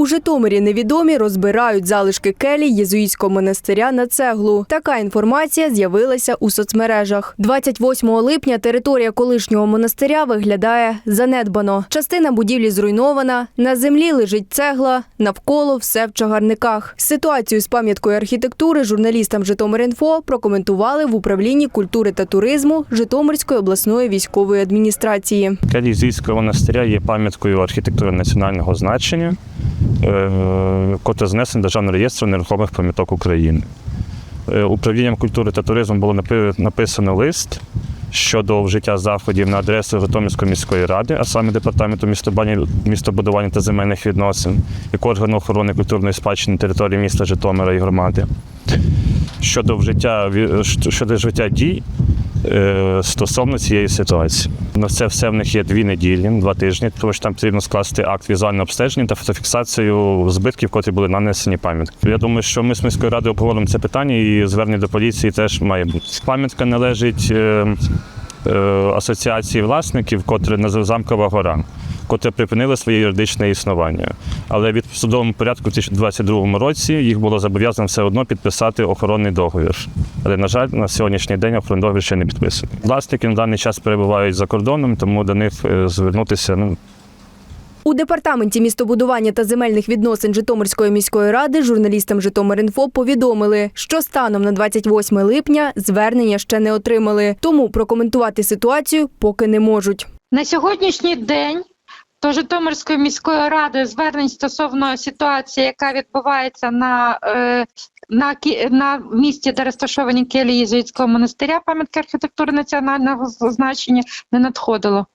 У Житомирі невідомі розбирають залишки келі єзуїтського монастиря на цеглу. Така інформація з'явилася у соцмережах. 28 липня територія колишнього монастиря виглядає занедбано. Частина будівлі зруйнована, на землі лежить цегла, навколо все в чагарниках. Ситуацію з пам'яткою архітектури журналістам Житомир.Інфо прокоментували в управлінні культури та туризму Житомирської обласної військової адміністрації. Келій Зійського монастиря є пам'яткою архітектури національного значення, е, котра знесена Державного реєстру нерухомих пам'яток України. Е, Управлінням культури та туризму було написано лист щодо вжиття заходів на адресу Житомирської міської ради, а саме департаменту містобудування та земельних відносин, як органу охорони культурної спадщини території міста Житомира і громади. Щодо вжиття щодо вжиття дій стосовно цієї ситуації. На це все в них є дві неділі, два тижні, тому що там потрібно скласти акт візуального обстеження та фотофіксацію збитків, котрі були нанесені пам'ятки. Я думаю, що ми з міською радою обговоримо це питання і звернення до поліції теж має бути. Пам'ятка належить е, е, асоціації власників, котре назив Замкова гора. Котре припинили своє юридичне існування. Але від судовому порядку в 2022 році їх було зобов'язано все одно підписати охоронний договір. Але, на жаль, на сьогоднішній день охоронний договір ще не підписаний. Власники на даний час перебувають за кордоном, тому до них е, звернутися ну, У департаменті містобудування та земельних відносин Житомирської міської ради журналістам Житомир.Інфо повідомили, що станом на 28 липня звернення ще не отримали, тому прокоментувати ситуацію поки не можуть. На сьогоднішній день до Житомирської міської ради звернень стосовно ситуації, яка відбувається на, е, на, на місці, де розташовані келії Єзуїтського монастиря, пам'ятки архітектури національного значення, не надходило.